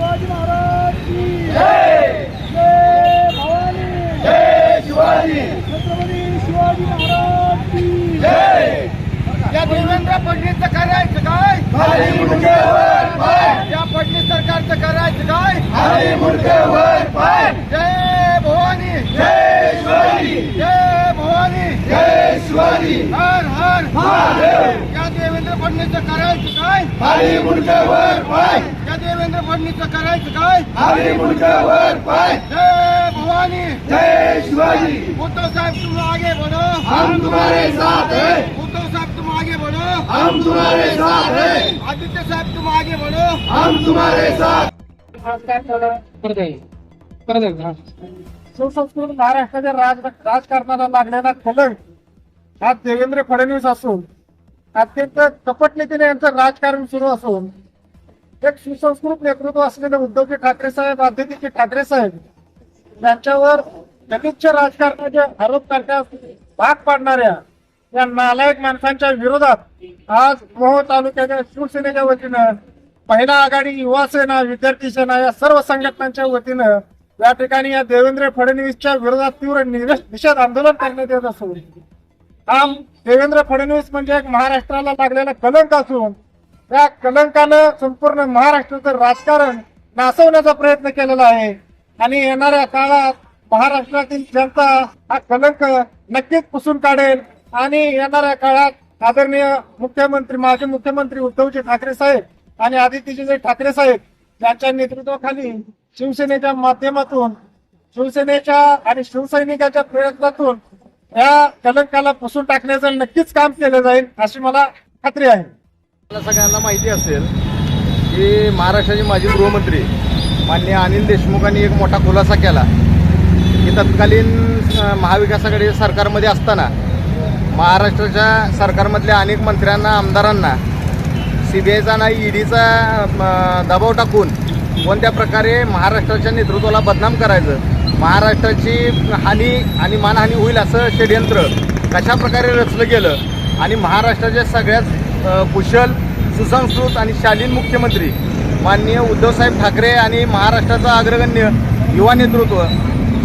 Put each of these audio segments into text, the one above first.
शिवाजी महाराज की जय! भवानी! जय शिवाजी! छत्रपती शिवाजी महाराज की जय! या देवेंद्र फडणवीसचं करायचं काय? खाली मुंडकेवर पाय! या फडणवीस सरकारचं करायचं काय? खाली मुंडकेवर पाय! जय भवानी! जय शिवाजी! जय भवानी! जय शिवाजी! हर हर! महादेव या देवेंद्र फडणवीसचं करायचं काय? खाली मुंडकेवर पाय! करायचं काय? पाय. जय भवानी. जय शिवाजी. उद्धव साहेब तुम आगे बढ़ो हम तुम्हारे साथ हैं. उद्धव साहेब तुम आगे बढ़ो हम तुम्हारे साथ हैं. आदित्य साहेब तुम आगे बढ़ो हम तुम्हारे साथ. सुसंस्कृत महाराष्ट्राच्या राज राजकारणाला लागलेला कलंक हा देवेंद्र फडणवीस असून अत्यंत कपट नीतीने यांचं राजकारण सुरू असून एक सुसंस्कृत नेतृत्व असलेले उद्धवजी ठाकरे साहेब आदित्यजी ठाकरे साहेब यांच्यावर गलिच्छ राजकारणाचे आरोप करण्यास भाग पाडणाऱ्या या नालायक माणसांच्या विरोधात आज मोहोळ तालुक्याच्या शिवसेनेच्या वतीनं पहिला आघाडी युवा सेना विद्यार्थी सेना या सर्व संघटनांच्या वतीनं या ठिकाणी या देवेंद्र फडणवीसच्या विरोधात तीव्र निषेध आंदोलन करण्यात येत असून हा देवेंद्र फडणवीस म्हणजे एक महाराष्ट्राला लागलेला कलंक असून या कलंकानं संपूर्ण महाराष्ट्राचं राजकारण नासवण्याचा प्रयत्न केलेला आहे. आणि येणाऱ्या काळात महाराष्ट्रातील जनता हा कलंक नक्कीच पुसून काढेल. आणि येणाऱ्या काळात आदरणीय मुख्यमंत्री माजी मुख्यमंत्री उद्धवजी ठाकरे साहेब आणि आदित्यजी ठाकरे साहेब यांच्या नेतृत्वाखाली शिवसेनेच्या माध्यमातून शिवसेनेच्या आणि शिवसैनिकाच्या प्रयत्नातून या कलंकाला पुसून टाकण्याचं नक्कीच काम केलं जाईल अशी मला खात्री आहे. आपल्या सगळ्यांना माहिती असेल की महाराष्ट्राचे माजी गृहमंत्री माननीय अनिल देशमुखांनी एक मोठा खुलासा केला की तत्कालीन महाविकासाकडे सरकारमध्ये असताना महाराष्ट्राच्या सरकारमधल्या अनेक मंत्र्यांना आमदारांना सी बी आयचा आणि ईडीचा दबाव टाकून कोणत्या प्रकारे महाराष्ट्राच्या नेतृत्वाला बदनाम करायचं महाराष्ट्राची हानी आणि मानहानी होईल असं षडयंत्र कशा प्रकारे रचलं गेलं आणि महाराष्ट्राच्या सगळ्यात कुशल सुसंस्कृत आणि शालीन मुख्यमंत्री माननीय उद्धवसाहेब ठाकरे आणि महाराष्ट्राचं अग्रगण्य युवा नेतृत्व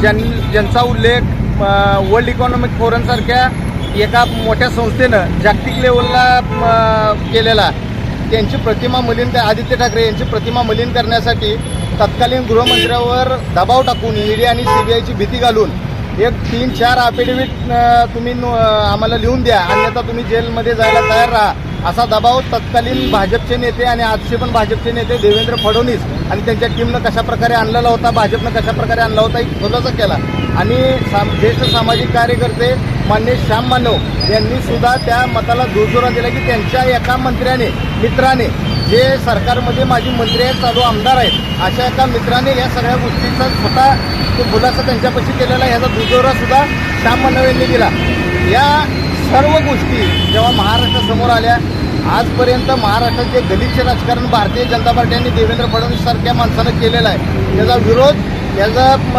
ज्यां ज्यांचा उल्लेख वर्ल्ड इकॉनॉमिक फोरमसारख्या एका मोठ्या संस्थेनं जागतिक लेवलला केलेला त्यांची प्रतिमा मलिन कर- आदित्य ठाकरे यांची प्रतिमा मलिन करण्यासाठी तत्कालीन गृहमंत्र्यावर दबाव टाकून ईडी आणि सीबीआयची भीती घालून एक तीन चार अफिडेव्हिट तुम्ही आम्हाला लिहून द्या. अन्यथा तुम्ही जेलमध्ये जायला तयार राहा. असा दबाव तत्कालीन भाजपचे नेते आणि आजचे पण भाजपचे नेते देवेंद्र फडणवीस आणि त्यांच्या टीमनं कशाप्रकारे आणलेला होता भाजपनं कशा प्रकारे आणला होता एक खुलासा केला. आणि साम ज्येष्ठ सामाजिक कार्यकर्ते मान्य श्याम मानव यांनी सुद्धा त्या मताला दुरजोरा दिला की त्यांच्या एका मंत्र्याने मित्राने जे सरकारमध्ये माझी मंत्री आहेत चालू आमदार आहेत अशा एका मित्राने या सगळ्या गोष्टीचा स्वतः तो खुलासा त्यांच्यापाशी केलेला आहे, याचा दुजोरा सुद्धा श्याम मानव यांनी दिला. या सर्व गोष्टी जेव्हा महाराष्ट्रासमोर आल्या आजपर्यंत महाराष्ट्राचे गलिच्छ राजकारण भारतीय जनता पार्टीने देवेंद्र फडणवीस सारख्या माणसानं केलेला आहे त्याचा विरोध त्याचा म,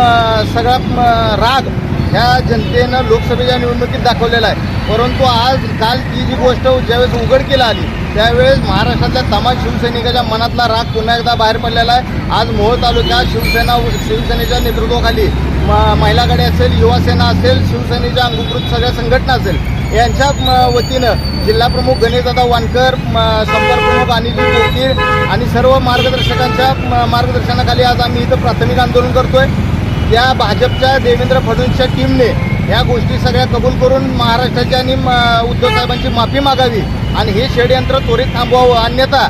सगळा म, राग ह्या जनतेनं लोकसभेच्या निवडणुकीत दाखवलेला आहे. परंतु आज काल ती जी गोष्ट ज्यावेळेस उघडकीला आली त्यावेळेस महाराष्ट्रातल्या तमाम शिवसैनिकाच्या मनातला राग पुन्हा एकदा बाहेर पडलेला आहे. आज मोहोळ तालुक्यात शिवसेना शिवसेनेच्या नेतृत्वाखाली म- महिला गाडी असेल युवासेना असेल शिवसेनेच्या अंगीकृत सगळ्या संघटना असेल यांच्या म- वतीनं जिल्हाप्रमुख गणेशदादा वानकर संपर्कप्रमुख संपर्क प्रमुख अनिलजी कोकीळ आणि सर्व मार्गदर्शकांच्या मार्गदर्शनाखाली आज आम्ही इथं प्राथमिक आंदोलन करतोय. या भाजपच्या देवेंद्र फडणवीसच्या टीमने या गोष्टी सगळ्या कबूल करून महाराष्ट्राच्या आणि म- उद्धव साहेबांची माफी मागावी. आणि हे षडयंत्र त्वरित थांबवावं. अन्यथा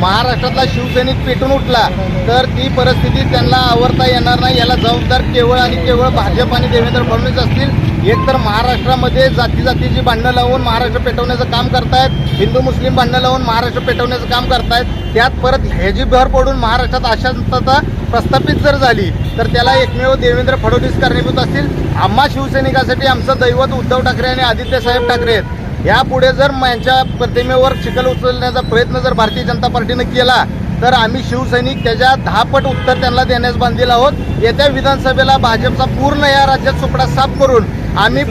महाराष्ट्रातला शिवसैनिक पेटून उठला तर ती परिस्थिती त्यांना आवरता येणार नाही. याला जबाबदार केवळ आणि केवळ भाजप आणि देवेंद्र फडणवीस असतील. एक तर महाराष्ट्रामध्ये जाती जातीची भांडणं लावून महाराष्ट्र पेटवण्याचं काम करतायत. हिंदू मुस्लिम भांडणं लावून महाराष्ट्र पेटवण्याचं काम करतायत. त्यात परत ह्याची भर पडून महाराष्ट्रात अशांतता प्रस्थापित जर झाली तर त्याला एकमेव देवेंद्र फडणवीस कारणीभूत असतील. आम्हा शिवसैनिकासाठी आमचं दैवत उद्धव ठाकरे आणि आदित्य साहेब ठाकरे आहेत. यापुढे जर यांच्या प्रतिमेवर चिखल उचलण्याचा प्रयत्न जर भारतीय जनता पार्टीनं केला तर आम्ही शिवसैनिक त्याच्या दहापट उत्तर त्यांना देण्यास बांधील आहोत. येत्या विधानसभेला भाजपचा पूर्ण या राज्यात सुपडा साफ करून आम्ही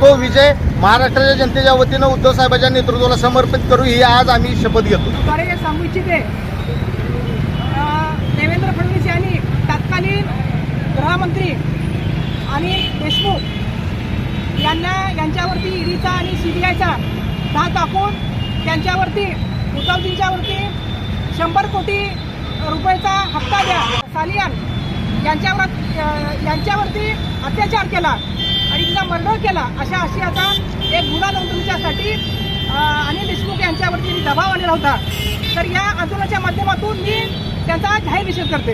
तो विजय महाराष्ट्राच्या जनतेच्या वतीनं उद्धव साहेबांच्या नेतृत्वाला समर्पित करू ही आज आम्ही शपथ घेतो. सांगू इच्छिते. देवेंद्र फडणवीस यांनी तत्कालीन गृहमंत्री आणि देशमुख यांना त्यांच्यावरती ईडीचा आणि सीबीआयचा धाक टाकून त्यांच्यावरती उद्धवजींच्यावरती शंभर कोटी रुपयाचा हप्ता द्या. सालियान यांच्यावर यांच्यावरती अत्याचार केला आणि तिचा मर्डर केला अशा आशयाचा एक गुन्हा नोंदवण्यासाठी अनिल देशमुख यांच्यावरती दबाव आलेला होता. तर या आंदोलनाच्या माध्यमातून मी त्यांचा जाहीर निषेध करते.